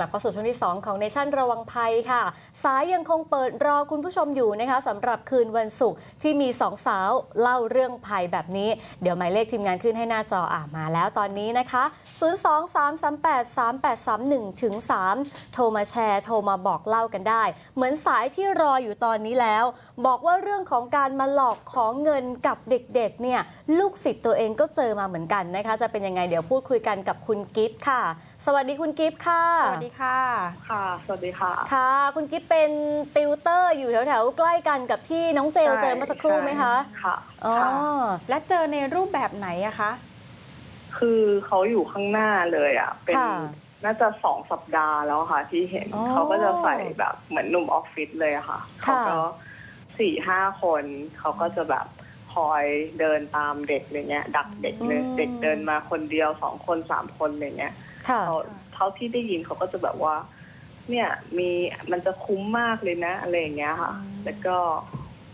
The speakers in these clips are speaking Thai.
กลับเข้าสู่ช่วงที่ 2 ของเนชั่นระวังภัยค่ะ สายยังคงเปิดรอคุณผู้ชมอยู่นะคะสำหรับคืนวันศุกร์ที่มีสองสาวเล่าเรื่องภัยแบบนี้ เดี๋ยวหมายเลขทีมงานขึ้นให้หน้าจออ่ามาแล้วตอนนี้นะคะ 023383831ถึง3โทรมาแชร์โทรมาบอกเล่ากันได้ เหมือนสายที่รออยู่ตอนนี้แล้ว บอกว่าเรื่องของการมาหลอกของเงินกับเด็กๆเนี่ยลูกศิษย์ตัวเองก็เจอมาเหมือนกันนะคะ จะเป็นยังไงเดี๋ยวพูดคุยกันกับคุณกิฟต์ค่ะ สวัสดีคุณกิฟต์ค่ะ สวัสดีค่ะ ค่ะ สวัสดีค่ะ ค่ะ คุณกิฟเป็นติวเตอร์อยู่แถวๆ ใกล้กันกับที่น้องเจลเจอเมื่อสักครู่ไหมคะ ค่ะอ๋อ ค่ะ และเจอในรูปแบบไหนอะคะ คือเขาอยู่ข้างหน้าเลยอะ เป็นค่ะน่าจะสองสัปดาห์แล้วค่ะ ที่เห็น อ๋อเขาก็จะใส่แบบเหมือนหนุ่มออฟฟิศเลยอะค่ะเขาค่ะก็สี่ห้าคน เขาก็จะแบบคอยเดินตามเด็กอะไรเงี้ย ดักเด็กเลยเด็กเดินมาคนเดียวสองคนสามคนอะไรเงี้ยค่ะ เขาเท่าที่ได้ยินเขาก็จะแบบว่า เนี่ยมีมันจะคุ้มมากเลยนะอะไรอย่างเงี้ยค่ะอืมแล้วก็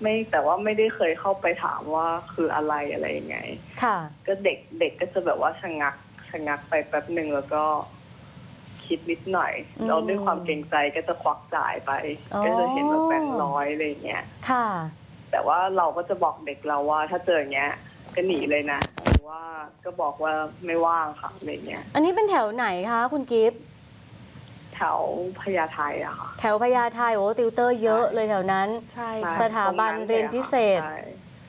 ไม่แต่ว่าไม่ได้เคยเข้าไปถามว่าคืออะไรอะไรยังไง ค่ะ ก็เด็กเด็กก็จะแบบว่าชะงักชะงักไปแป๊บหนึ่งแล้วก็คิดนิดหน่อยอืมแล้วด้วยความเกรงใจก็จะควักจ่ายไปอ๋อก็จะเห็นแบบแบงค์ร้อยอะไรอย่างเงี้ย ค่ะ แต่ว่าเราก็จะบอกเด็กเราว่า ถ้าเจออย่างเงี้ย ก็หนีเลยนะหรือว่าก็บอกว่าไม่ว่างค่ะอะไรเงี้ยอันนี้เป็นแถวไหนคะคุณกิฟแถวพญาไทอะค่ะ แถวพญาไทโอ้ติวเตอร์เยอะเลยแถวนั้น ใช่ใช่สถาบันเรียนพิเศษ ใช่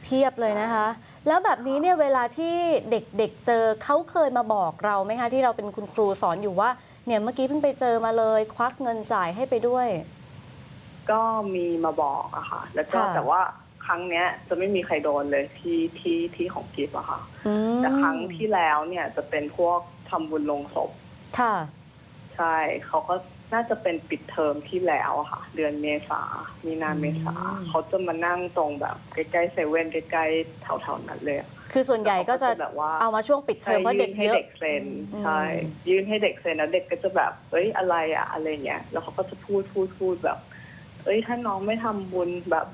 เพียบเลยนะคะ แล้วแบบนี้เนี่ยเวลาที่เด็กๆเจอเขาเคยมาบอกเราไหมคะ ที่เราเป็นคุณครูสอนอยู่ว่า เนี่ยเมื่อกี้เพิ่งไปเจอมาเลย ควักเงินจ่ายให้ไปด้วย ก็มีมาบอกอะค่ะ แล้วก็ค่ะ แต่ว่า ครั้งเนี้ย จะไม่มีใครโดนเลยที่ที่ที่ของกิฟอะค่ะอืมแต่ครั้งที่แล้วเนี่ยจะเป็นพวกทำบุญลงศพ ค่ะ ใช่เขาก็น่าจะเป็นปิดเทอมที่แล้วอะค่ะ เดือนเมษา มีนาเมษาอืมเขาจะมานั่งตรงแบบใกล้ๆเซเว่นใกล้ๆแถวๆนั้นเลยอะคือส่วนใหญ่ก็จะแล้วเขาแบบว่าเอามาช่วงปิดเทอมเพราะเด็กให้เยอะเด็กเซ็นอืมใช่ยื่นให้เด็กเซ็นแล้วเด็กก็จะแบบเอ้ยอะไรอะอะไรเงี้ยแล้วเขาก็จะพูดพูดพูดแบบ เอ้ยถ้าน้องไม่ทำบุญแบบ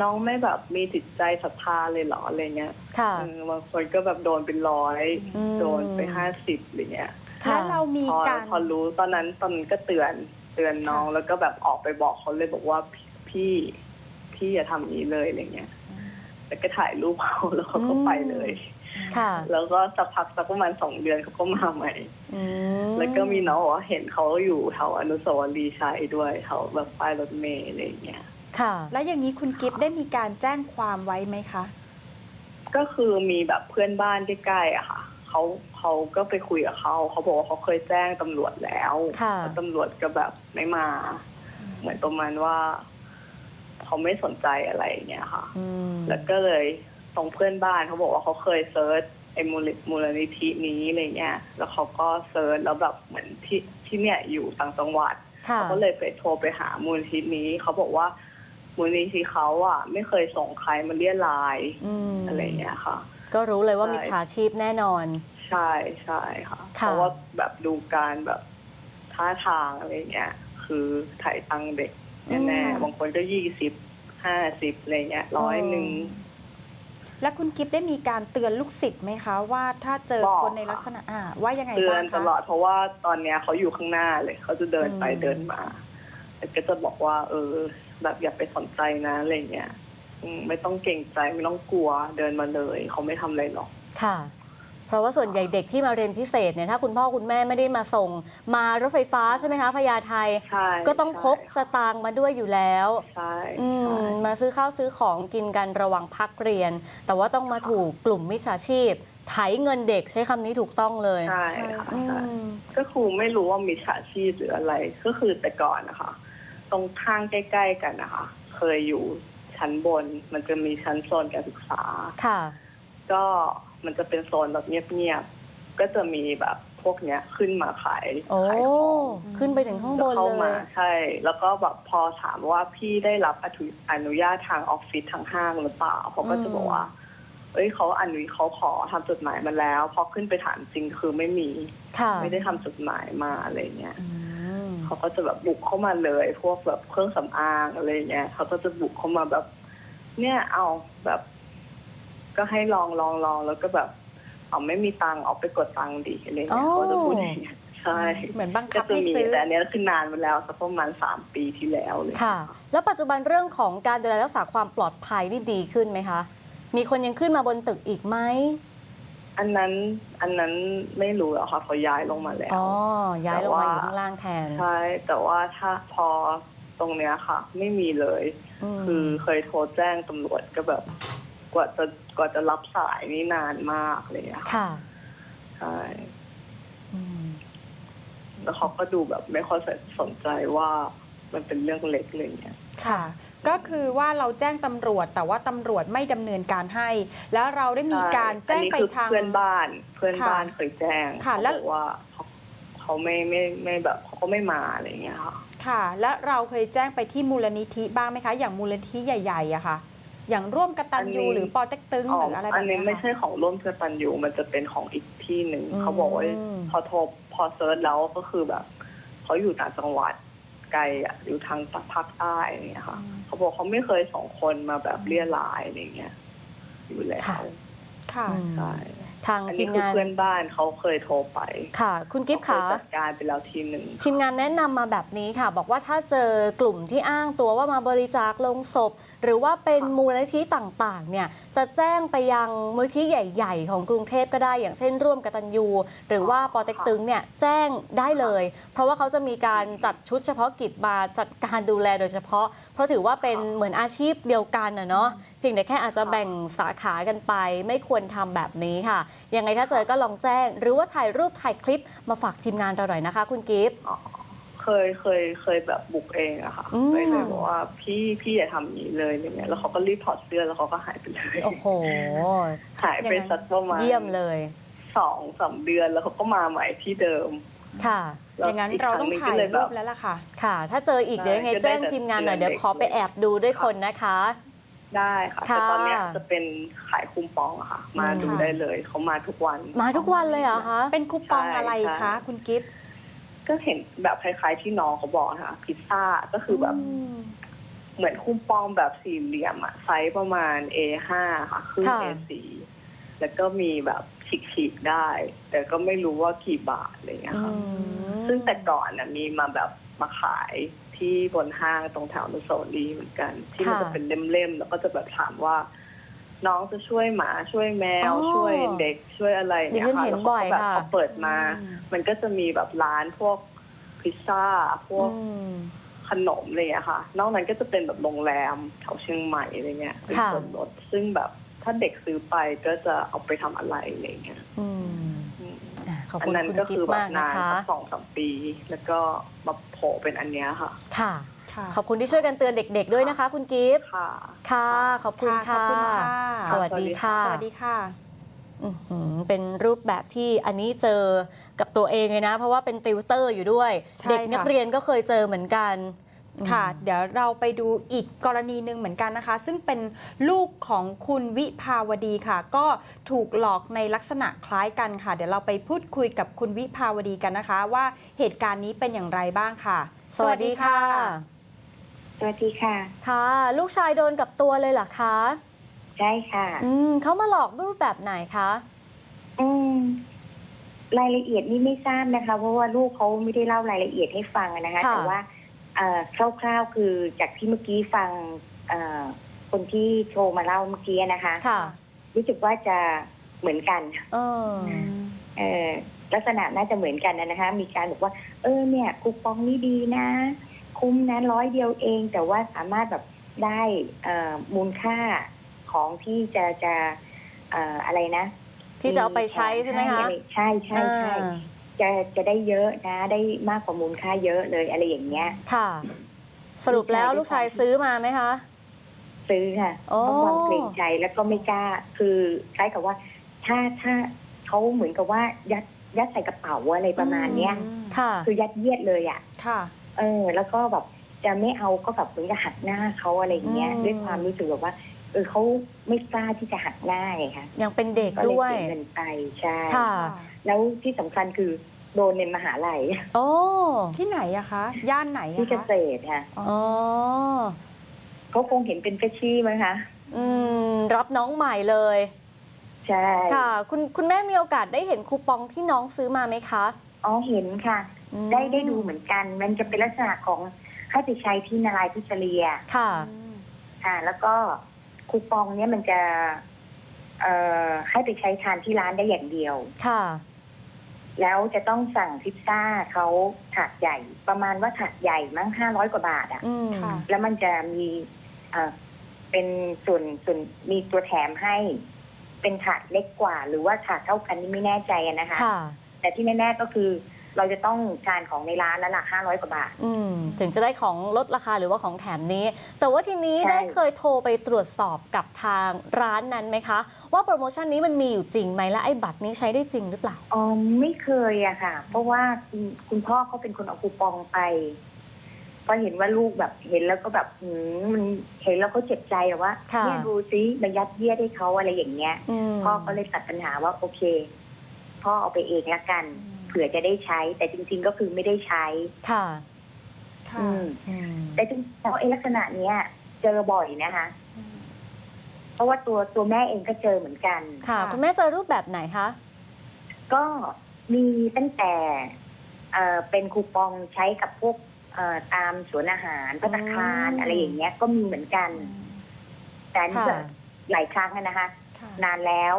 น้องไม่แบบมีจิตใจศรัทธาเลยเหรออะไรเงี้ยค่ะเออบางคนก็แบบโดนเป็นร้อย อืม โดนไปห้าสิบอะไรเงี้ย ค่ะ และเรามีพอการ พอรู้ตอนนั้นตอนนั้นก็เตือนเตือนน้องค่ะ แล้วก็แบบออกไปบอกเขาเลยบอกว่าพี่พี่อย่าทำนี้เลยอะไรเงี้ยแล้วก็ถ่ายรูปเขาแล้วเขาก็ไปเลย ค่ะแล้วก็สักพักสักประมาณสองเดือนเขาก็มาใหม่ อืมแล้วก็มีน้องบอกว่าเห็นเขาอยู่แถวอนุสาวรีย์ชัยด้วยแถวแบบป้ายรถเมล์อะไรอย่างเงี้ย ค่ะ แล้วอย่างนี้คุณกิฟต์ได้มีการแจ้งความไว้ไหมคะ ก็คือมีแบบเพื่อนบ้านใกล้ๆอะค่ะเขาเขาก็ไปคุยกับเขาเขาบอกว่าเขาเคยแจ้งตำรวจแล้วค่ะแล้วตำรวจก็แบบไม่มา เหมือนประมาณว่าเขาไม่สนใจอะไรอย่างเงี้ยค่ะ อืมแล้วก็เลยตรงเพื่อนบ้านเขาบอกว่าเขาเคยเซิร์ชไอ้มูลมูลนิธินี้อะไรเงี้ย แล้วเขาก็เซิร์ชแล้วแบบเหมือนที่ที่เนี่ยอยู่ต่างจังหวัด ค่ะ เขาก็เลยไปโทรไปหามูลนิธินี้ เขาบอกว่า มูลนิธิเขาอะ ไม่เคยส่งใครมาเรียรายอืมอะไรเงี้ยค่ะ ก็รู้เลยว่าใช่มิจฉาชีพแน่นอน ใช่ใช่ค่ะค่ะ เพราะว่าแบบดูการแบบท่าทางอะไรเงี้ย คือถ่ายตังค์เด็กแน่อืมๆบางคนก็ยี่สิบห้าสิบอะไรเงี้ยร้อยหนึ่งและคุณกิฟต์ได้มีการเตือนลูกศิษย์ไหมคะ ว่าถ้าเจอบอกคนในลักษณะอ่าว่ายังไงเตือบ้านงตคะลอดเพราะว่าตอนเนี้ยเขาอยู่ข้างหน้าเลย เขาจะเดินไปอืมเดินมาแต่ก็จะบอกว่า เออ แบบอย่าไปสนใจนะอะไรเงี้ยอืมไม่ต้องเก่งใจไม่ต้องกลัวเดินมาเลย เขาไม่ทำอะไรหรอกค่ะ เพราะว่าส่วนใหญ่เด็กที่มาเรียนพิเศษเนี่ยถ้าคุณพ่อคุณแม่ไม่ได้มาส่ง มารถไฟฟ้าใช่ไหมคะพญาไทใช่ก็ต้องพกสตางค์มาด้วยอยู่แล้วใช่อืใช่มมาซื้อข้าวซื้อของกินกันระหว่างพักเรียน แต่ว่าต้องมาถูกกลุ่มมิจฉาชีพไถเงินเด็กใช้คำนี้ถูกต้องเลยใช่ใช่ค่ะอืใช่มก็ครูไม่รู้ว่ามีฉาชีพหรืออะไร ก็คือแต่ก่อนนะคะ ตรงข้างใกล้ๆกันนะคะ เคยอยู่ชั้นบน มันจะมีชั้นโซนการศึกษา ค่ะ ก็มันจะเป็นโซนแบบเงียบๆ ก็จะมีแบบพวกเนี้ยขึ้นมาขายโอ้ขายของขึ้นไปถึงข้างบนเข้าเลมาย ใช่ แล้วก็แบบพอถามว่าพี่ได้รับอนุอนุญาตทางออฟฟิศทางห้างหรือเปล่าเขาก็จะบอกว่า เอ้ยเขาอนุญาตเขาขอทำจดหมายมาแล้ว พอขึ้นไปถามจริงคือไม่มี ค่ะไม่ได้ทำจดหมายมาอะไรเงี้ย อืม เขาก็จะแบบบุกเข้ามาเลย พวกแบบเครื่องสำอางอะไรเงี้ยเขาก็จะบุกเข้ามาแบบ เนี่ยเอาแบบ ก็ให้ลองลองลองแล้วก็แบบเอาไม่มีตังค์เอาไปกดตังค์ดิอะไรเงี้ยเขาจะพูดอย่างเงี้ยใใช่เหมือนบังก็คับจะให้มีซื้อแต่อันเนี้ยคือนานมาแล้วสักประมาณสามปีที่แล้วเลยค่ะ แล้วปัจจุบันเรื่องของการดูแลรักษาความปลอดภัยนี่ดีขึ้นไหมคะ มีคนยังขึ้นมาบนตึกอีกไหม อันนั้นอันนั้นไม่รู้อะค่ะเขาย้ายลงมาแล้วอ๋อย้ายลงมาอยู่แต่ว่าข้างล่างแทนใช่แต่ว่าถ้าพอตรงเนี้ยค่ะ ไม่มีเลยมคือเคยโทรแจ้งตำรวจก็แบบ กว่าจะกว่าจะรับสายนี่นานมากเลยอะค่ะค่ะใช่อืมแล้วเขาก็ดูแบบไม่ค่อยสนใจว่ามันเป็นเรื่องเล็กเลยเนี่ยค่ะ ก็คือว่าเราแจ้งตำรวจแต่ว่าตำรวจไม่ดำเนินการให้ แล้วเราได้มีการแจ้งไปอันนี้คือทางเพื่อนบ้านเพื่อนค่ะบ้านเคยแจ้งค่ะเขาแล้วบอกว่าเขาเขาไม่ไม่ไม่แบบเขาก็ไม่มาอะไรอย่างเงี้ยค่ะค่ะ และเราเคยแจ้งไปที่มูลนิธิบ้างไหมคะ อย่างมูลนิธิใหญ่ๆอะค่ะ อย่างร่วมกตัญญูอันนี้หรือปอเต็กตึงหรืออะไรแบบอันนี้เนี้ยไม่ค่ะใช่ของร่วมเพื่อตันยูมันจะเป็นของอีกที่หนึ่งอืมเขาบอกว่าพอโทรพอเซิร์ชแล้วก็คือแบบเขาอยู่ต่างจังหวัด ไกลอะอยู่ทางภาคใต้อะไรอย่างเงี้ยค่ะอืมเขาบอกเขาไม่เคยสองคนมาแบบเรียรายอะไรอย่างเงี้ยอยู่แล้วค่ะค่ะอืมใช่ ทางอันทีนี้มคืองาน เพื่อนบ้านเขาเคยโทรไปค่ะ คุณกิฟต์เขาค่ะ เคยจัดการไปแล้วทีหนึ่ง ทีมงานแนะนำมาแบบนี้ค่ะ บอกว่าถ้าเจอกลุ่มที่อ้างตัวว่ามาบริจาคลงศพ หรือว่าเป็นค่ะ มูลนิธิต่างๆ เนี่ย จะแจ้งไปยังมูลนิธิใหญ่ๆ ของกรุงเทพก็ได้ อย่างเช่น ร่วมกตัญญูหรือว่าปอเต็กตึงเนี่ยแจ้งได้เลย เพราะว่าเขาจะมีการจัดชุดเฉพาะกิจมาจัดการดูแลโดยเฉพาะ เพราะถือว่าเป็นเหมือนอาชีพเดียวกันนะเนาะเพียงแต่แค่อาจจะแบ่งสาขากันไป ไม่ควรทำแบบนี้ค่ะยังไงถ้าเจอก็ลองแจ้ง หรือว่าถ่ายรูปถ่ายคลิปมาฝากทีมงานเราหน่อยนะคะ คุณกิฟต์อ๋อเคยเคยเคยแบบบุกเองอะค่ะอืมเคยเลยบอกว่าพี่พี่อย่าทำอย่างนี้เลยอะไรเงี้ยแล้วเขาก็รีบถอดเสื้อแล้วเขาก็หายไปเลยโอ้โห หายไปสักประมาณเยี่ยมเลยสองสามเดือนแล้วเขาก็มาใหม่ที่เดิม ค่ะแล้วอย่างนั้นกเราคต้องหนึ่ถ่ายก็เลรูแบปบแล้วล่ะค่ะ ค่ะ ถ้าเจออีกได้เดี๋ยวยังไงจะได้แจ้งทีมงานหน่อยเตือนเดี๋ยวขอไปเด็กแอบดูด้วยคนนะคะ ได้ค่ะค่ะ แต่ตอนเนี้ยจะเป็นขายคูปองอะค่ะ มาอืมดูค่ะได้เลยเขามาทุกวัน มาทุกวันเลยเหรอคะเป็นคูปองอะไรใช่ คะ คุณกิฟต์ก็เห็นแบบคล้าย ๆ ที่น้องเขาบอกนะคะพิซซ่าก็คือแบบมเหมือนคูปองแบบสี่เหลี่ยมอะไซส์ประมาณ A5 ค่ะครึ่ง ค่ะ A4 แล้วก็มีแบบฉีกๆได้ แต่ก็ไม่รู้ว่ากี่บาทอะไรเงี้ยค่ะ อืมซึ่งแต่ก่อนน่ะมีมาแบบมาขาย ที่บนห้างตรงแถวอนุสาวรีย์เหมือนกัน ที่มันค่ะจะเป็นเล่มๆแล้วก็จะแบบถามว่า น้องจะช่วยหมาช่วยแมวอ๋อช่วยเด็กช่วยอะไรดิเนี่ยฉันค่ะเห็นแล้วเขาบ่อยก็แบบค่ะพอเปิดมาอืมมันก็จะมีแบบร้านพวกพิซซ่าพวกอืมขนมอะไรอย่างเงี้ยค่ะ นอกนั้นก็จะเป็นแบบโรงแรมแถวเชียงใหม่อะไรเงี้ยเป็นค่ะส่วนลดซึ่งแบบถ้าเด็กซื้อไปก็จะเอาไปทำอะไรอะไรเงี้ย อืมอืมอะ ขอบอัคุณนั้นคุณก็กิฟคือต์แบบมากนานะนคะสักสองสามปี แล้วก็มาโผล่เป็นอันเนี้ยค่ะค่ะ ค่ะ ขอบคุณที่ช่วยกันเตือนเด็ก ๆ ด้วยนะคะ คุณกิฟต์ค่ะค่ะขอบคุณค่ะขอบค่ะคุณค่ะ สวัสดีค่ะ สวัสดีค่ะอื้อหือเป็นรูปแบบที่อันนี้เจอกับตัวเองเลยนะ เพราะว่าเป็นติวเตอร์อยู่ด้วยใช่เด็กนักค่ะเรียนก็เคยเจอเหมือนกัน ค่ะ เดี๋ยวเราไปดูอีกกรณีหนึ่งเหมือนกันนะคะ ซึ่งเป็นลูกของคุณวิภาวดีค่ะ ก็ถูกหลอกในลักษณะคล้ายกันค่ะ เดี๋ยวเราไปพูดคุยกับคุณวิภาวดีกันนะคะ ว่าเหตุการณ์นี้เป็นอย่างไรบ้างค่ะ สวัสดีค่ะ สวัสดีค่ะ ค่ะ ลูกชายโดนกับตัวเลยเหรอคะใช่ค่ะ อืมเขามาหลอกรูปแบบไหนคะอืมรายละเอียดนี่ไม่ทราบนะคะ เพราะว่าลูกเขาไม่ได้เล่ารายละเอียดให้ฟังนะคะค่ะแต่ว่าเอ่อ คร่าวๆคือจากที่เมื่อกี้ฟังเอ่อคนที่โทรมาเล่าเมื่อกี้นะคะค่ะรู้สึกว่าจะเหมือนกันเออเออลักษณะน่าจะเหมือนกันนะคะ มีการบอกว่า เออเนี่ยคูปองนี้ดีนะ คุ้มนะร้อยเดียวเอง แต่ว่าสามารถแบบได้เอ่อมูลค่าของที่จะจะเอ่ออะไรนะ ที่จะเอาไปใช้ใช่ไหมคะใช่ใช่ใช่อ่า จะจะได้เยอะนะ ได้มากกว่ามูลค่าเยอะเลยอะไรอย่างเงี้ย ค่ะ สรุปแล้วลูกชายซื้อมาไหมคะ ซื้อค่ะโอ้เพราะความเกรงใจแล้วก็ไม่กล้า คือคล้ายกับว่า ถ้าถ้าเขาเหมือนกับว่ายัดยัดใส่กระเป๋าอะไรประมาณเนี้ยค่ะ คือยัดเยียดเลยอะ ค่ะ เออ แล้วก็แบบจะไม่เอาก็แบบเหมือนกับหักหน้าเขาอะไรอย่างเงี้ยอืมด้วยความรู้สึกแบบว่า เออเขาไม่กล้าที่จะหักหน้าไงคะยังเป็นเด็กก็เลยด้วย เสียเงินไปใช่ค่ะ แล้วที่สำคัญคือโดนในมหาลัยโอ้ที่ไหนอะคะ ย่านไหนที่อะเกคะ ษตรค่ะอ๋อเขาคงเห็นเป็นเฟชชี่มั้งคะอืม รับน้องใหม่เลย ใช่ค่ะ คุณคุณแม่มีโอกาสได้เห็นคูปองที่น้องซื้อมาไหมคะอ๋อเห็นค่ะ อืมได้ได้ดูเหมือนกัน มันจะเป็นลักษณะของให้ไปใช้ที่นารายพิชเลียค่ะ ค่ะ แล้วก็ คูปองเนี่ยมันจะ เอ่อให้ไปใช้ทานที่ร้านได้อย่างเดียว ค่ะ แล้วจะต้องสั่งพิซซ่าเขาถาดใหญ่ ประมาณว่าถาดใหญ่มั้งห้าร้อยกว่าบาทอะอืมค่ะ แล้วมันจะมีเอ่อเป็นส่วนส่วนมีตัวแถมให้ เป็นถาดเล็กกว่า หรือว่าถาดเท่ากันนี่ไม่แน่ใจอะนะคะ ค่ะ แต่ที่แน่ๆก็คือ เราจะต้องทานของในร้านแล้วล่ะห้าร้อยกว่าบาท อืมถึงจะได้ของลดราคาหรือว่าของแถมนี้ แต่ว่าทีนี้ใช่ ได้เคยโทรไปตรวจสอบกับทางร้านนั้นไหมคะ ว่าโปรโมชั่นนี้มันมีอยู่จริงไหมและไอ้บัตรนี้ใช้ได้จริงหรือเปล่า อ๋อไม่เคยอะค่ะ เพราะว่าคุณคุณพ่อเขาเป็นคนเอาคูปองไป ก็เห็นว่าลูกแบบเห็นแล้วก็แบบหืมมันเห็นแล้วก็เจ็บใจอะว่าค่ะ เนี่ยดูซิมายัดเยียดให้เขาอะไรอย่างเงี้ย อืมพ่อก็เลยตัดปัญหาว่าโอเค พ่อเอาไปเองละกันเผื่อจะได้ใช้ แต่จริง ๆ ก็คือไม่ได้ใช้ค่ะค่ะอืมอืมแต่จริงๆแล้วไอ้ลักษณะเนี้ย เจอบ่อยนะคะ เพราะว่าตัวตัวแม่เองก็เจอเหมือนกัน ค่ะค่ะคุณแม่เจอรูปแบบไหนคะก็มีตั้งแต่เอ่อเป็นคูปองใช้กับพวกเอ่อตามสวนอาหารพัตตาคารอืมอะไรอย่างเงี้ยก็มีเหมือนกัน แต่อันนี่ค่ะก็หลายครั้งอะนะคะค่ะนานแล้ว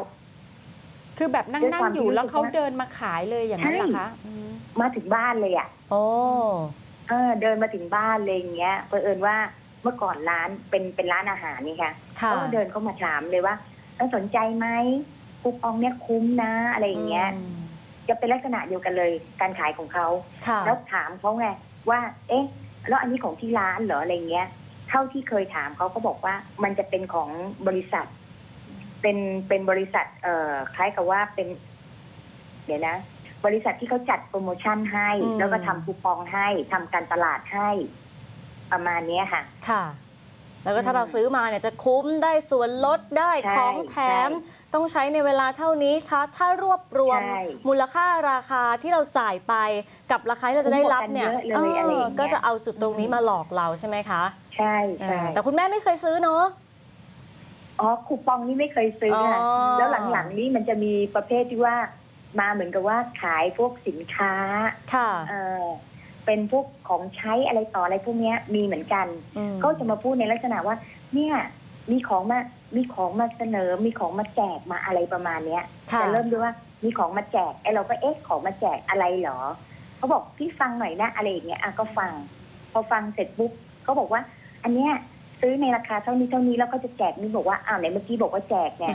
คือแบบนั่งด้วยนั่คงวามอยู่ที่แล้วเขารู้สึกว่า เดินมาขายเลยอย่างนั้นเหรอคะอืมมาถึงบ้านเลยอะ่ะ โอ้เออ เดินมาถึงบ้านเลยอย่างเงี้ยเผอิญว่าเมื่อก่อนร้านเป็นเป็นร้านอาหารนี่ค่ะค่ะ ก็เดินเข้ามาถามเลยว่าเออสนใจไหมคูปองเนี้ยคุ้มนะ อะไรอย่างเงี้ยอืมจะเป็นลักษณะเดียวกันเลยการขายของเขา ค่ะแล้วถามเขาไงว่า เอ๊ะ แล้วอันนี้ของที่ร้านเหรออะไรเงี้ย เท่าที่เคยถามเขาก็บอกว่ามันจะเป็นของบริษัท เป็นเป็นบริษัทเอ่อคล้ายกับว่าเป็น เดี๋ยวนะ บริษัทที่เขาจัดโปรโมชั่นให้ อืม แล้วก็ทำคูปองให้ทำการตลาดให้ ประมาณเนี้ยค่ะ ค่ะ แล้วก็ถ้าอืมเราซื้อมาเนี่ยจะคุ้มได้ส่วนลดได้ใช่ของแถม ใช่ต้องใช้ในเวลาเท่านี้ถ้าถ้ารวบรวมใช่มูลค่าราคาที่เราจ่ายไปกับราคาที่เราจะได้รับเนี่ยคุ้มกว่ากันเยอะเลยอะไรอย่างเงี้ย ก็จะเอาจุดตรงนี้มาหลอกเราใช่ไหมคะใช่ใช่เออแต่คุณแม่ไม่เคยซื้อเนาะ อ๋อคูปองนี่ไม่เคยซื้อค่ะอ๋อ แล้วหลังๆนี่มันจะมีประเภทที่ว่ามาเหมือนกับว่าขายพวกสินค้า ค่ะเออเป็นพวกของใช้อะไรต่ออะไรพวกเนี้ยมีเหมือนกัน อืมเขาจะมาพูดในลักษณะว่า เนี่ยมีของมา มีของมาเสนอ มีของมาแจกมาอะไรประมาณเนี้ยค่ะจะเริ่มด้วยว่ามีของมาแจกไอ้เราก็เอ๊ะของมาแจกอะไรเหรอเขาบอกพี่ฟังหน่อยนะอะไรอย่างเงี้ยอะก็ฟัง พอฟังเสร็จปุ๊บเขาบอกว่า อันเนี้ย ซื้อในราคาเท่านี้เท่านี้แล้วก็จะแจกนี่บอกว่าอ้าวไหนเมื่อกี้บอกว่าแจกไง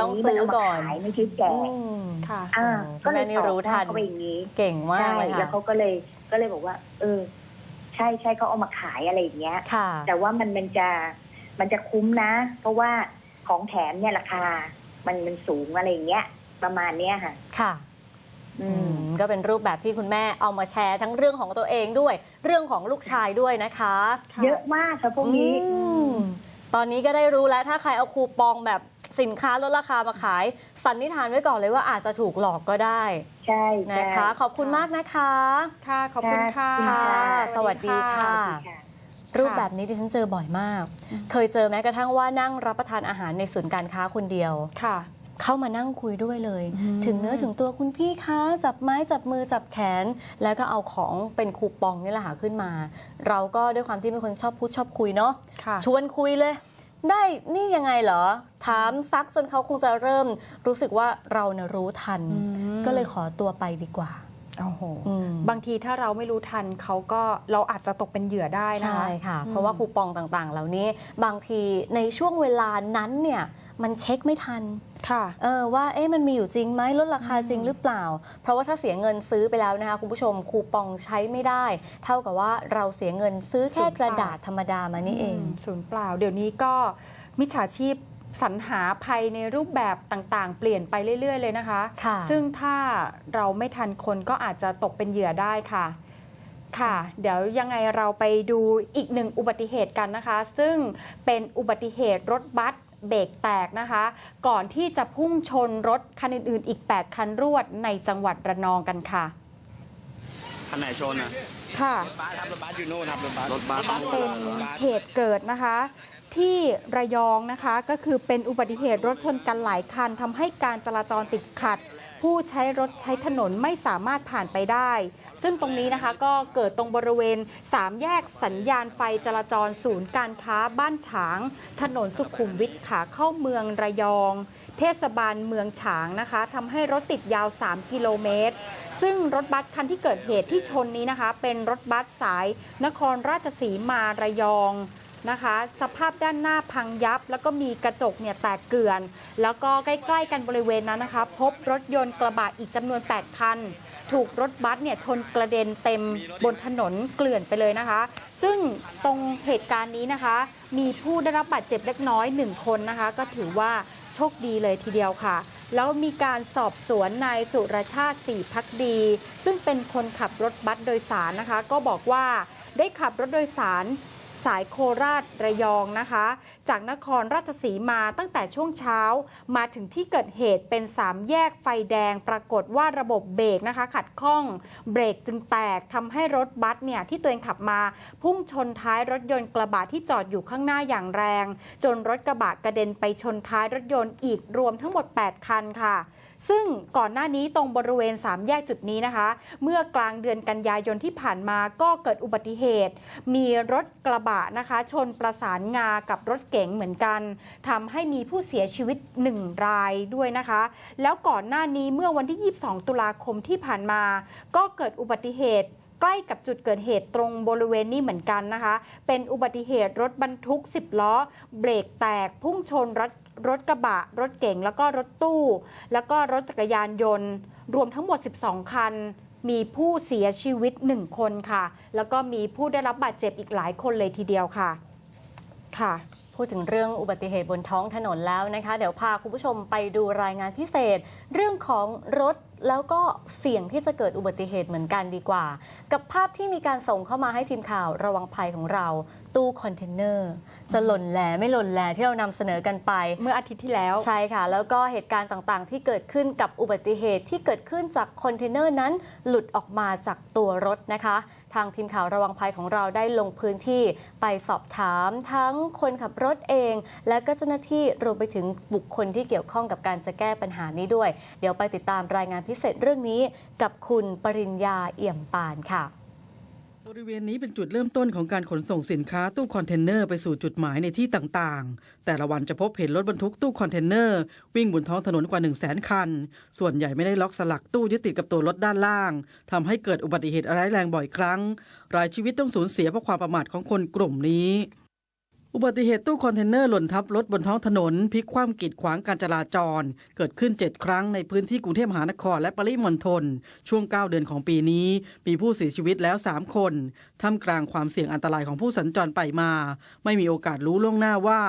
ต้องย่าซื้อมัเาก่อนมาขายไม่ใช่แจกอืมค่ะอ่าโอ้ก็เลยคุณแม่นี่ตอบรู้ทันเขาไปอย่างนี้ เก่งมากใช่เลยแล้วค่ะเขาก็เลยก็เลยบอกว่า เออ ใช่ใช่เขาเอามาขายอะไรอย่างเงี้ยค่ะแต่ว่ามันมันจะมันจะคุ้มนะ เพราะว่าของแถมเนี่ยราคา มันมันสูงอะไรอย่างเงี้ย ประมาณเนี้ยค่ะ ค่ะ อือืมมก็เป็นรูปแบบที่คุณแม่เอามาแชร์ทั้งเรื่องของตัวเองด้วย เรื่องของลูกชายด้วยนะคะค่ะเยอะมากค่ะพวกนี้อืมตอนนี้ก็ได้รู้แล้วถ้าใครเอาคูปองแบบสินค้าลดราคามาขาย สันนิษฐานไว้ก่อนเลยว่าอาจจะถูกหลอกก็ได้ใช่ใช่นะคะ ขอบคุณมากนะคะ ค่ะ ขอบคุณค่ะ ค่ะ สวัสดีค่ะสวัสดีค่ะรูปแบบนี้ดิฉันเจอบ่อยมาก เคยเจอแม้กระทั่งว่านั่งรับประทานอาหารในศูนย์การค้าคนเดียวค่ะ เข้ามานั่งคุยด้วยเลยอืมถึงเนื้อถึงตัวคุณพี่คะจับไม้จับมือจับแขน แล้วก็เอาของเป็นคูปองนี่แหละค่ะขึ้นมา เราก็ด้วยความที่เป็นคนชอบพูดชอบคุยเนาะค่ะชวนคุยเลย ได้นี่ยังไงเหรอ ถามซักจนเขาคงจะเริ่ม รู้สึกว่าเราเนี่ยรู้ทันอืมก็เลยขอตัวไปดีกว่าโอ้โหอืมบางทีถ้าเราไม่รู้ทันเขาก็เราอาจจะตกเป็นเหยื่อได้นะคะใช่ค่ะอืมเพราะว่าคูปองต่างๆ เหล่านี้ บางทีในช่วงเวลานั้นเนี่ย มันเช็คไม่ทันค่ะเออว่าเอ๊ะมันมีอยู่จริงไหมลดราคาจริงหรือเปล่า เพราะว่าถ้าเสียเงินซื้อไปแล้วนะคะคุณผู้ชมคูปองใช้ไม่ได้ เท่ากับว่าเราเสียเงินซื้อแค่ศูนย์กระเปล่าดาษธรรมดามานี่เองศูนย์เปล่า เดี๋ยวนี้ก็มิจฉาชีพสรรหาภัยในรูปแบบต่างๆ เปลี่ยนไปเรื่อย ๆ เลยนะคะค่ะซึ่งถ้าเราไม่ทันคนก็อาจจะตกเป็นเหยื่อได้ค่ะ ค่ะ เดี๋ยวยังไงเราไปดูอีกหนึ่งอุบัติเหตุกันนะคะ ซึ่งเป็นอุบัติเหตุรถบัส เบรกแตกนะคะ ก่อนที่จะพุ่งชนรถคันอื่นๆ อีก 8 คันรวดในจังหวัดระนองกันค่ะคันไหนชนอะค่ะรถบัสครับรถบัสอยู่นู่นครับรถบัสรถบัสเป็นเหตุเกิดนะคะ ที่ระยองนะคะก็คือเป็นอุบัติเหตุรถชนกันหลายคันทำให้การจราจรติดขัดผผู้ใช้รถใช้ถนนไม่สามารถผ่านไปได้ ซึ่งตรงนี้นะคะก็เกิดตรงบริเวณ 3 แยกสัญญาณไฟจราจรศูนย์การค้าบ้านฉาง ถนนสุขุมวิทขาเข้าเมืองระยอง เทศบาลเมืองฉางนะคะทำให้รถติดยาว 3 กิโลเมตร ซึ่งรถบัสคันที่เกิดเหตุที่ชนนี้นะคะ เป็นรถบัสสาย นครราชสีมาระยองนะคะสภาพด้านหน้าพังยับ แล้วก็มีกระจกเนี่ยแตกเกลื่อน แล้วก็ใกล้ ๆ กันบริเวณนั้นนะคะ พบรถยนต์กระบะอีกจำนวน 8 คัน ถูกรถบัสเนี่ยชนกระเด็นเต็มบนถนนเกลื่อนไปเลยนะคะ ซึ่งตรงเหตุการณ์นี้นะคะ มีผู้ได้รับบาดเจ็บเล็กน้อยหนึ่งคนนะคะ ก็ถือว่าโชคดีเลยทีเดียวค่ะ แล้วมีการสอบสวนนายสุรชาติสีพักดี ซึ่งเป็นคนขับรถบัสโดยสารนะคะ ก็บอกว่าได้ขับรถโดยสาร สายโคราชระยองนะคะ จากนครราชสีมาตั้งแต่ช่วงเช้า มาถึงที่เกิดเหตุเป็นสามแยกไฟแดง ปรากฏว่าระบบเบรกนะคะ ขัดข้อง เบรกจึงแตกทำให้รถบัสเนี่ยที่ตัวเองขับมา พุ่งชนท้ายรถยนต์กระบะที่จอดอยู่ข้างหน้าอย่างแรง จนรถกระบะกระเด็นไปชนท้ายรถยนต์อีกรวมทั้งหมด 8 คันค่ะ ซึ่งก่อนหน้านี้ตรงบริเวณ 3 แยกจุดนี้นะคะ เมื่อกลางเดือนกันยายนที่ผ่านมาก็เกิดอุบัติเหตุ มีรถกระบะนะคะ ชนประสานงากับรถเก๋งเหมือนกันทำให้มีผู้เสียชีวิต 1 รายด้วยนะคะ แล้วก่อนหน้านี้เมื่อวันที่ 22 ตุลาคมที่ผ่านมา ก็เกิดอุบัติเหตุใกล้กับจุดเกิดเหตุตรงบริเวณนี้เหมือนกันนะคะ เป็นอุบัติเหตุรถบรรทุก 10 ล้อ เบรกแตกพุ่งชนรถ รถกระบะ รถเก๋งแล้วก็รถตู้ แล้วก็รถจักรยานยนต์ รวมทั้งหมด 12 คัน มีผู้เสียชีวิต 1 คนค่ะ แล้วก็มีผู้ได้รับบาดเจ็บอีกหลายคนเลยทีเดียวค่ะ ค่ะ พูดถึงเรื่องอุบัติเหตุบนท้องถนนแล้วนะคะ เดี๋ยวพาคุณผู้ชมไปดูรายงานพิเศษ เรื่องของรถแล้วก็เสี่ยงที่จะเกิดอุบัติเหตุเหมือนกันดีกว่า กับภาพที่มีการส่งเข้ามาให้ทีมข่าวระวังภัยของเรา ตู้คอนเทนเนอร์จะหล่นแหลไม่หล่นแหลที่เรานำเสนอกันไป เมื่ออาทิตย์ที่แล้ว ใช่ค่ะ แล้วก็เหตุการณ์ต่างๆ ที่เกิดขึ้นกับอุบัติเหตุที่เกิดขึ้นจากคอนเทนเนอร์นั้น หลุดออกมาจากตัวรถนะคะ ทางทีมข่าวระวังภัยของเราได้ลงพื้นที่ไปสอบถามทั้งคนขับรถเอง และก็เจ้าหน้าที่รวมไปถึงบุคคลที่เกี่ยวข้องกับการจะแก้ปัญหานี้ด้วย เดี๋ยวไปติดตามรายงานพิเศษเรื่องนี้ กับคุณปริญญาเอี่ยมปานค่ะ บริเวณนี้เป็นจุดเริ่มต้นของการขนส่งสินค้าตู้คอนเทนเนอร์ไปสู่จุดหมายในที่ต่างๆ แต่ละวันจะพบเห็นรถบรรทุกตู้คอนเทนเนอร์วิ่งบนท้องถนนกว่า 1 0 0 0 0แสนคัน ส่วนใหญ่ไม่ได้ล็อกสลักตู้ยึดติดกับตัวรถด้านล่างทำให้เกิดอุบัติเหตุร้ายแรงบ่อยครั้ง รายชีวิตต้องสูญเสียเพราะความประมาทของคนกลุ่มนี้ อุบัติเหตุตู้คอนเทนเนอร์หล่นทับรถบนท้องถนนพลิกคว่ำกีดขวางการจราจร เกิดขึ้น 7 ครั้งในพื้นที่กรุงเทพมหานครและปริมณฑลช่วง 9 เดือนของปีนี้ มีผู้เสียชีวิตแล้ว 3 คนท่ามกลางความเสี่ยงอันตรายของผู้สัญจรไปมา ไม่มีโอกาสรู้ล่วงหน้าว่า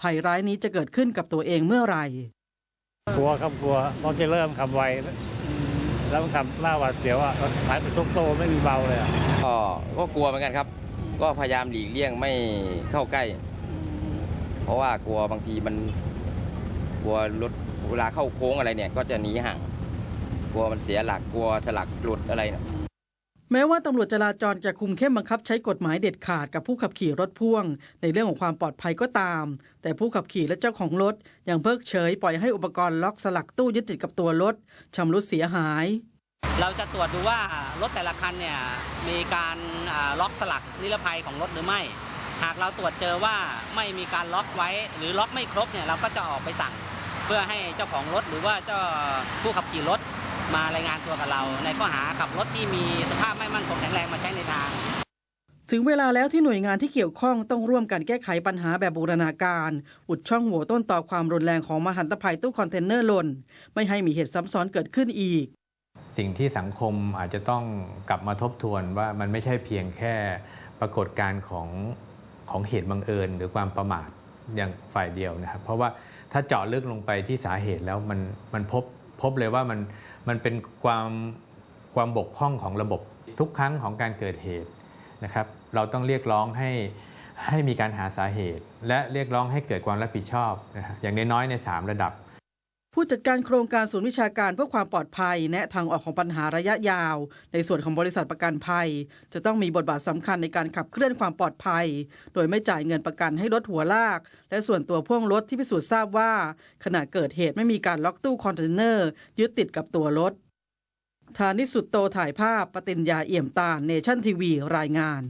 ภัยร้ายนี้จะเกิดขึ้นกับตัวเองเมื่อไหร่กลัวครับกลัวเพราะจะเริ่มขับไวแล้วมันขับหน้าหวาดเสียวอะรถสายเป็นทุกโตไม่มีเบาเลยอะก็ก็กลัวเหมือนกันครับ ก็พยายามหลีกเลี่ยงไม่เข้าใกล้ เพราะว่ากลัวบางทีมันกลัวรถเวลาเข้าโค้งอะไรเนี่ย ก็จะหนีห่างกลัวมันเสียหลักกลัวสลักหลุดอะไรเนี่ยแม้ว่าตำรวจจราจรจะคุมเข้มบังคับใช้กฎหมายเด็ดขาดกับผู้ขับขี่รถพ่วง ในเรื่องของความปลอดภัยก็ตาม แต่ผู้ขับขี่และเจ้าของรถยังเพิกเฉยปล่อยให้อุปกรณ์ล็อกสลักตู้ยึดติดกับตัวรถชำรุดเสียหาย เราจะตรวจดูว่ารถแต่ละคันเนี่ยมีการอ่าล็อกสลักนิรภัยของรถหรือไม่ หากเราตรวจเจอว่าไม่มีการล็อกไว้ หรือล็อกไม่ครบเนี่ยเราก็จะออกไปสั่ง เพื่อให้เจ้าของรถหรือว่าเจ้าผู้ขับขี่รถมารายงานตัวกับเรา ในข้อหาขับรถที่มีสภาพไม่มั่นคงแข็งแรงมาใช้ในทาง ถึงเวลาแล้วที่หน่วยงานที่เกี่ยวข้องต้องร่วมกันแก้ไขปัญหาแบบบูรณาการอุดช่องโหว่ต้นต่อความรุนแรงของมหันตภัยตู้คอนเทนเนอร์หล่นไม่ให้มีเหตุซ้ำซ้อนเกิดขึ้นอีก สิ่งที่สังคมอาจจะต้องกลับมาทบทวนว่ามันไม่ใช่เพียงแค่ปรากฏการณ์ของ ของเหตุบังเอิญหรือความประมาทอย่างฝ่ายเดียวนะครับ เพราะว่าถ้าเจาะลึกลงไปที่สาเหตุแล้วมันมันพบพบเลยว่ามันมันเป็นความความบกพร่องของระบบทุกครั้งของการเกิดเหตุนะครับ เราต้องเรียกร้องให้ให้มีการหาสาเหตุ และเรียกร้องให้เกิดความรับผิดชอบนะอย่างน้อยๆใน 3 ระดับ ผู้จัดการโครงการศูนย์วิชาการเพื่อความปลอดภัยแนะทางออกของปัญหาระยะยาว ในส่วนของบริษัทประกันภัย จะต้องมีบทบาทสำคัญในการขับเคลื่อนความปลอดภัย โดยไม่จ่ายเงินประกันให้รถหัวลาก และส่วนตัวพ่วงรถที่พิสูจน์ทราบว่า ขณะเกิดเหตุไม่มีการล็อกตู้คอนเทนเนอร์ยึดติดกับตัวรถธานิสุตโตถ่ายภาพปติญญาเอี่ยมตาเนชั่นทีวีรายงาน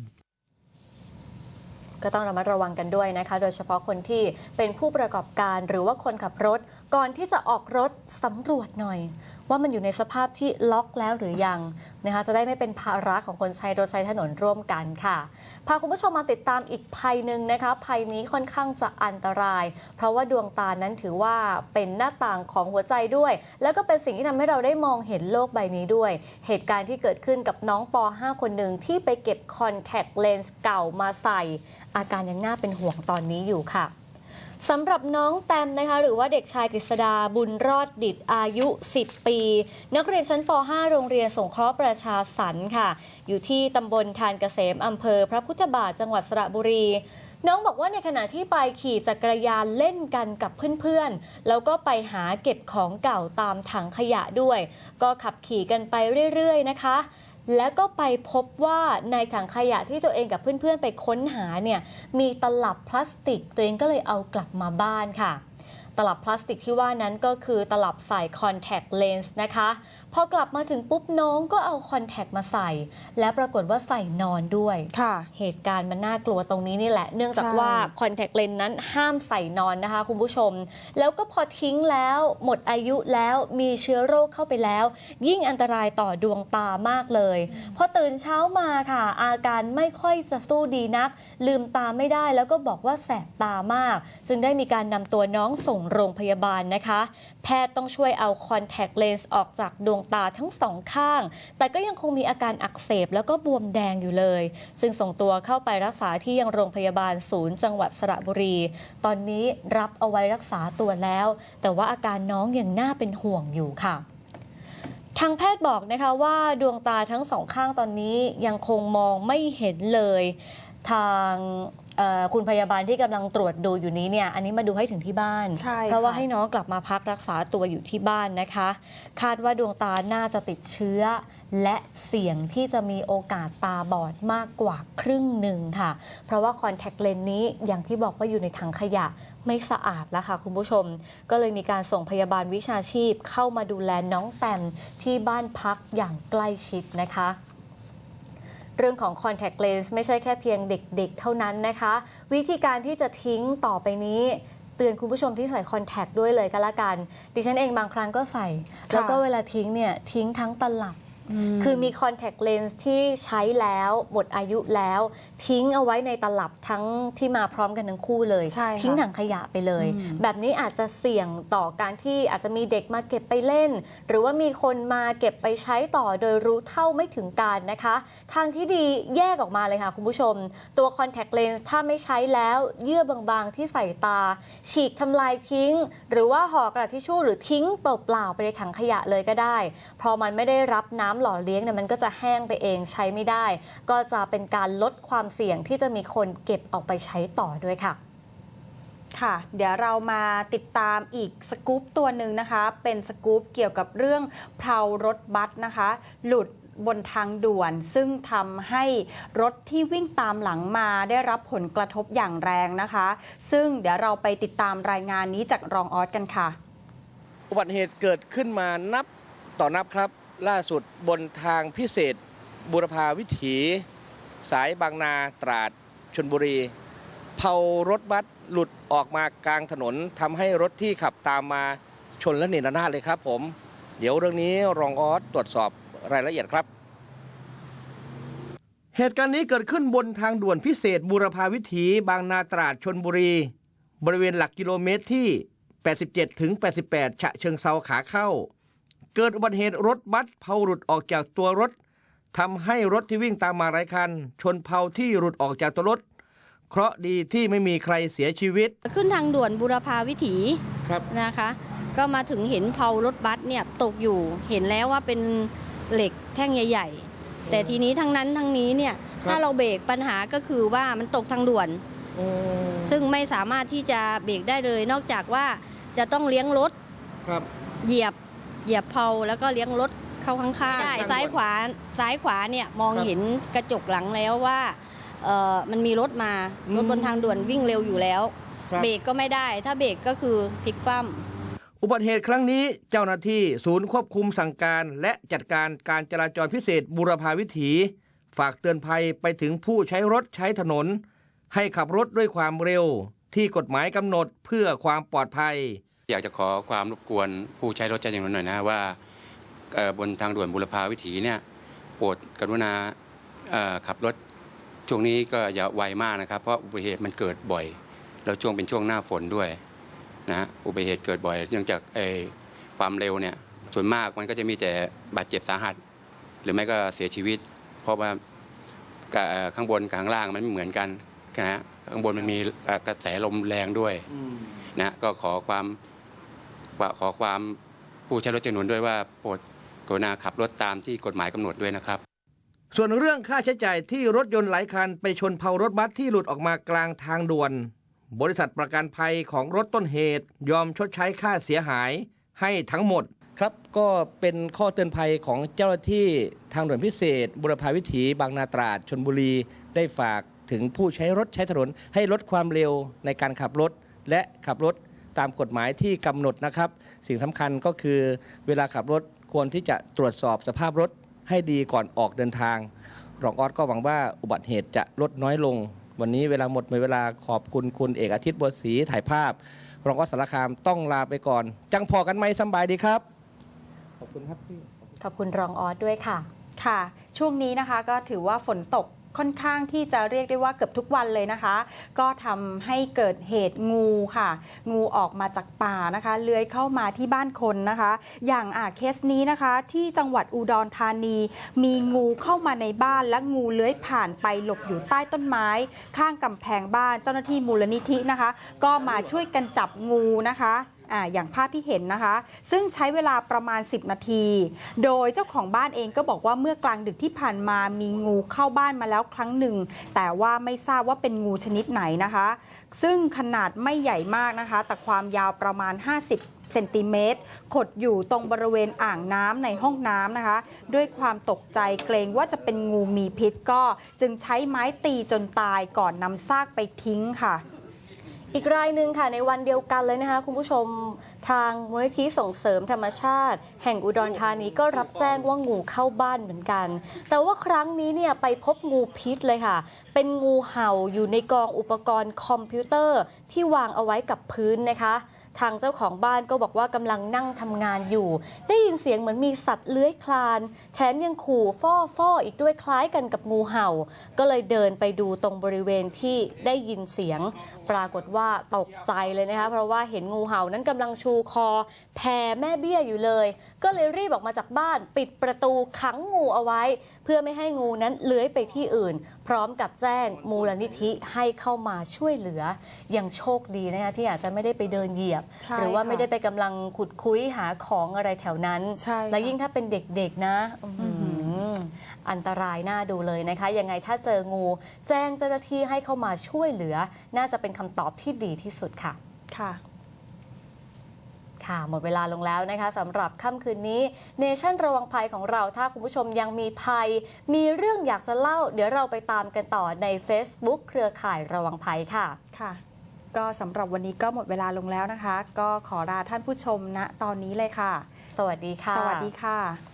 ก็ต้องระมัดระวังกันด้วยนะคะ โดยเฉพาะคนที่เป็นผู้ประกอบการหรือว่าคนขับรถ ก่อนที่จะออกรถสำรวจหน่อย ว่ามันอยู่ในสภาพที่ล็อกแล้วหรือยังนะคะจะได้ไม่เป็นภาระของคนใช้รถใช้ถนนร่วมกันค่ะ พาคุณผู้ชมมาติดตามอีกภัยหนึ่งนะคะภัยนี้ค่อนข้างจะอันตราย เพราะว่าดวงตานั้นถือว่าเป็นหน้าต่างของหัวใจด้วย แล้วก็เป็นสิ่งที่ทำให้เราได้มองเห็นโลกใบนี้ด้วย เหตุการณ์ที่เกิดขึ้นกับน้องป .5 คนหนึ่งที่ไปเก็บคอนแทคเลนส์เก่ามาใส่ อาการยังน่าเป็นห่วงตอนนี้อยู่ค่ะ สำหรับน้องแตมนะคะหรือว่าเด็กชายกฤษดาบุญรอดดิตอายุ 10 ปี นักเรียนชั้นป .5 โรงเรียนสงเคราะห์ประชาสรรค์ค่ะ อยู่ที่ตำบลทานเกษมอำเภอพระพุทธบาทจังหวัดสระบุรีน้องบอกว่าในขณะที่ไปขี่จักรยานเล่นกันกับเพื่อนๆ แล้วก็ไปหาเก็บของเก่าตามถังขยะด้วย ก็ขับขี่กันไปเรื่อยๆ นะคะ แล้วก็ไปพบว่าในถังขยะที่ตัวเองกับเพื่อนๆไปค้นหาเนี่ยมีตลับพลาสติก ตัวเองก็เลยเอากลับมาบ้านค่ะ ตลับพลาสติกที่ว่านั้นก็คือตลับใส่คอนแทคเลนส์นะคะ พอกลับมาถึงปุ๊บน้องก็เอาคอนแทคมาใส่ และปรากฏว่าใส่นอนด้วยค่ะเหตุการณ์มันน่ากลัวตรงนี้นี่แหละ เนื่องจากใช่ว่าคอนแทคเลนส์นั้นห้ามใส่นอนนะคะคุณผู้ชม แล้วก็พอทิ้งแล้วหมดอายุแล้วมีเชื้อโรคเข้าไปแล้ว ยิ่งอันตรายต่อดวงตามากเลยพอตื่นเช้ามาค่ะ อาการไม่ค่อยจะสู้ดีนัก ลืมตาไม่ได้แล้วก็บอกว่าแสบตามาก จึงได้มีการนำตัวน้องส่งโรงพยาบาลนะคะ แพทย์ต้องช่วยเอาคอนแทคเลนส์ออกจากดวงตาทั้งสองข้าง แต่ก็ยังคงมีอาการอักเสบแล้วก็บวมแดงอยู่เลย ซึ่งส่งตัวเข้าไปรักษาที่ยังโรงพยาบาลศูนย์จังหวัดสระบุรี ตอนนี้รับเอาไว้รักษาตัวแล้ว แต่ว่าอาการน้องยังน่าเป็นห่วงอยู่ค่ะทางแพทย์บอกนะคะว่าดวงตาทั้งสองข้างตอนนี้ยังคงมองไม่เห็นเลย ทาง คุณพยาบาลที่กำลังตรวจดูอยู่นี้เนี่ยอันนี้มาดูให้ถึงที่บ้านใช่เพราะว่าค่ะให้น้องกลับมาพักรักษาตัวอยู่ที่บ้านนะคะ คาดว่าดวงตาน่าจะติดเชื้อ และเสี่ยงที่จะมีโอกาสตาบอดมากกว่าครึ่งหนึ่งค่ะ เพราะว่าคอนแทคเลนส์นี้อย่างที่บอกว่าอยู่ในถังขยะไม่สะอาดแล้วค่ะคุณผู้ชม ก็เลยมีการส่งพยาบาลวิชาชีพ เข้ามาดูแลน้องแตมที่บ้านพักอย่างใกล้ชิดนะคะ เรื่องของ contact lens ไม่ใช่แค่เพียงเด็กๆ เท่านั้นนะคะ วิธีการที่จะทิ้งต่อไปนี้เตือนคุณผู้ชมที่ใส่คอนแทคด้วยเลยก็แล้วกัน ดิฉันเองบางครั้งก็ใส่ แล้วก็เวลาทิ้งเนี่ยทิ้งทั้งตลับ คือมี contact lens ที่ใช้แล้วหมดอายุแล้ว ทิ้งเอาไว้ในตลับทั้งที่มาพร้อมกันทั้งคู่เลยใช่ค่ะทิ้งถังขยะไปเลย แบบนี้อาจจะเสี่ยงต่อการที่อาจจะมีเด็กมาเก็บไปเล่น หรือว่ามีคนมาเก็บไปใช้ต่อโดยรู้เท่าไม่ถึงการนะคะ ทางที่ดีแยกออกมาเลยค่ะคุณผู้ชม ตัว contact lens ถ้าไม่ใช้แล้วเยื่อบางๆที่ใส่ตา ฉีกทำลายทิ้ง หรือว่าห่อกระดาษทิชชู่หรือทิ้งเปล่าๆไปในถังขยะเลยก็ได้เพราะมันไม่ได้รับน้ำหล่อเลี้ยงเนี่ยมันก็จะแห้งไปเองใช้ไม่ได้ ก็จะเป็นการลดความเสี่ยงที่จะมีคนเก็บออกไปใช้ต่อด้วยค่ะค่ะ เดี๋ยวเรามาติดตามอีกสกู๊ปตัวหนึ่งนะคะ เป็นสกู๊ปเกี่ยวกับเรื่องเพลารถบัสนะคะ หลุดบนทางด่วน ซึ่งทำให้รถที่วิ่งตามหลังมาได้รับผลกระทบอย่างแรงนะคะ ซึ่งเดี๋ยวเราไปติดตามรายงานนี้จากรองออสกันค่ะ อุบัติเหตุเกิดขึ้นมานับต่อนับครับ ล่าสุดบนทางพิเศษบุรพาวิถี สายบางนาตราดชนบุรีเผารถบัสหลุดออกมากลางถนนทำให้รถที่ขับตามมาชนและเนรนาศเลยครับ ผม เดี๋ยวเรื่องนี้รองออสตรวจสอบรายละเอียดครับ เหตุการณ์นี้เกิดขึ้นบนทางด่วนพิเศษบูรพาวิถีบางนาตราดชนบุรี บริเวณหลักกิโลเมตรที่ 87 ถึง 88 ฉะเชิงเซาขาเข้า เกิดอุบัติเหตุรถบัสเผาหลุดออกจากตัวรถทำให้รถที่วิ่งตามมาหลายคัน ชนเผาที่หลุดออกจากตัวรถ เคราะห์ดีที่ไม่มีใครเสียชีวิต ขึ้นทางด่วนบุรพาวิถีครับนะคะ ก็มาถึงเห็นเพารถบัสเนี่ยตกอยู่เห็นแล้วว่าเป็นเหล็กแท่งใหญ่ ๆ แต่ทีนี้ทั้งนั้นทั้งนี้เนี่ยถ้าเราเบรกปัญหาก็คือว่ามันตกทางด่วน ซึ่งไม่สามารถที่จะเบรกได้เลย นอกจากว่าจะต้องเลี้ยงรถครับเหยียบ เหยียบเพลาแล้วก็เลี้ยงรถเข้าข้างๆได้ทางด่วนซ้ายขวาซ้ายขวาเนี่ยมองครับเห็นกระจกหลังแล้วว่าเอ่อมันมีรถมาอืมรถบนทางด่วนวิ่งเร็วอยู่แล้วครับเบรกก็ไม่ได้ ถ้าเบรกก็คือพลิกคว่ำอุบัติเหตุครั้งนี้เจ้าหน้าที่ศูนย์ควบคุมสั่งการและจัดการการจราจรพิเศษบุรพาวิถี ฝากเตือนภัยไปถึงผู้ใช้รถใช้ถนน ให้ขับรถด้วยความเร็วที่กฎหมายกำหนดเพื่อความปลอดภัย อยากจะขอความรบกวนผู้ใช้รถใช้ถนนหน่อยนะว่าบนทางด่วนบุรพาวิถีเนี่ยโปรดกรุณาขับรถช่วงนี้ก็อย่าไวมากนะครับ เพราะอุบัติเหตุมันเกิดบ่อย แล้วช่วงเป็นช่วงหน้าฝนด้วยนะอุบัติเหตุเกิดบ่อย เนื่องจากไอ้ความเร็วเนี่ยส่วนมากมันก็จะมีแต่บาดเจ็บสาหัส หรือไม่ก็เสียชีวิต เพราะว่าข้างบนกับข้างล่างมันไม่เหมือนกันนะฮะข้างบนมันมีกระแสลมแรงด้วยนะก็ขอความ ขอความผู้ใช้รถใช้ถนนด้วยว่าโปรดกรุณาขับรถตามที่กฎหมายกำหนดด้วยนะครับ ส่วนเรื่องค่าใช้จ่ายที่รถยนต์หลายคันไปชนเผารถบัสที่หลุดออกมากลางทางด่วน บริษัทประกันภัยของรถต้นเหตุ ยอมชดใช้ค่าเสียหายให้ทั้งหมดครับก็เป็นข้อเตือนภัยของเจ้าหน้าที่ทางด่วนพิเศษ บุรพาวิถี บางนาตราดชนบุรี ได้ฝากถึงผู้ใช้รถใช้ถนนให้ลดความเร็วในการขับรถและขับรถ ตามกฎหมายที่กำหนดนะครับ สิ่งสำคัญก็คือเวลาขับรถควรที่จะตรวจสอบสภาพรถให้ดีก่อนออกเดินทาง รองออสก็หวังว่าอุบัติเหตุจะลดน้อยลง วันนี้เวลาหมดหมดเวลาขอบคุณคุณเอกอาทิตย์บัวศรีถ่ายภาพ รองออสสารคามต้องลาไปก่อน จังพอกันไหมสบายดีครับ ขอบคุณครับพี่ขอบคุณรองออสด้วยค่ะ ค่ะ ช่วงนี้นะคะก็ถือว่าฝนตก ค่อนข้างที่จะเรียกได้ว่าเกือบทุกวันเลยนะคะ ก็ทำให้เกิดเหตุงูค่ะ งูออกมาจากป่านะคะ เลื้อยเข้ามาที่บ้านคนนะคะ อย่างอ่าเคสนี้นะคะ ที่จังหวัดอุดรธานี มีงูเข้ามาในบ้านและงูเลื้อยผ่านไปหลบอยู่ใต้ต้นไม้ ข้างกำแพงบ้านเจ้าหน้าที่มูลนิธินะคะ ก็มาช่วยกันจับงูนะคะ ออย่างภาพที่เห็นนะคะ ซึ่งใช้เวลาประมาณ 10 นาที โดยเจ้าของบ้านเองก็บอกว่าเมื่อกลางดึกที่ผ่านมามีงูเข้าบ้านมาแล้วครั้งหนึ่ง แต่ว่าไม่ทราบว่าเป็นงูชนิดไหนนะคะ ซึ่งขนาดไม่ใหญ่มากนะคะ แต่ความยาวประมาณ 50เซนติเมตร ขดอยู่ตรงบริเวณอ่างน้ำในห้องน้ำนะคะ ด้วยความตกใจเกรงว่าจะเป็นงูมีพิษก็ จึงใช้ไม้ตีจนตายก่อนนำซากไปทิ้งค่ะ อีกรายหนึ่งค่ะในวันเดียวกันเลยนะคะ คุณผู้ชมทางมูลนิธิส่งเสริมธรรมชาติ แห่งอุดรธานีก็รับแจ้งว่างูเข้าบ้านเหมือนกัน แต่ว่าครั้งนี้เนี่ยไปพบงูพิษเลยค่ะ เป็นงูเห่าอยู่ในกองอุปกรณ์คอมพิวเตอร์ที่วางเอาไว้กับพื้นนะคะ ทางเจ้าของบ้านก็บอกว่ากำลังนั่งทำงานอยู่ ได้ยินเสียงเหมือนมีสัตว์เลื้อยคลาน แถมยังขู่ฟ่อฟ่ออีกด้วยคล้ายกันกับงูเห่า ก็เลยเดินไปดูตรงบริเวณที่ได้ยินเสียง ปรากฏว่าตกใจเลยนะคะเพราะว่าเห็นงูเห่านั้นกำลังชูคอแผ่แม่เบี้ยอยู่เลย ก็เลยรีบออกมาจากบ้านปิดประตูขังงูเอาไว้ เพื่อไม่ให้งูนั้นเลื้อยไปที่อื่น พร้อมกับแจ้งมูลนิธิให้เข้ามาช่วยเหลือยังโชคดีนะคะที่อาจจะไม่ได้ไปเดินเหยียบหรือว่าค่ะไม่ได้ไปกำลังขุดคุยหาของอะไรแถวนั้นใช่ค่ะและยิ่งถ้าเป็นเด็กๆนะอื้อหืออันตรายน่าดูเลยนะคะ ยังไงถ้าเจองู แจ้งเจ้าหน้าที่ให้เข้ามาช่วยเหลือ น่าจะเป็นคำตอบที่ดีที่สุดค่ะ ค่ะค่ะ หมดเวลาลงแล้วนะคะสำหรับค่ำคืนนี้เนชั่นระวังภัยของเราถ้าคุณผู้ชมยังมีภัย มีเรื่องอยากจะเล่า เดี๋ยวเราไปตามกันต่อใน Facebook เครือข่ายระวังภัยค่ะ ค่ะ ก็สำหรับวันนี้ก็หมดเวลาลงแล้วนะคะ ก็ขอลาท่านผู้ชมณตอนนี้เลยค่ะ สวัสดีค่ะ สวัสดีค่ะ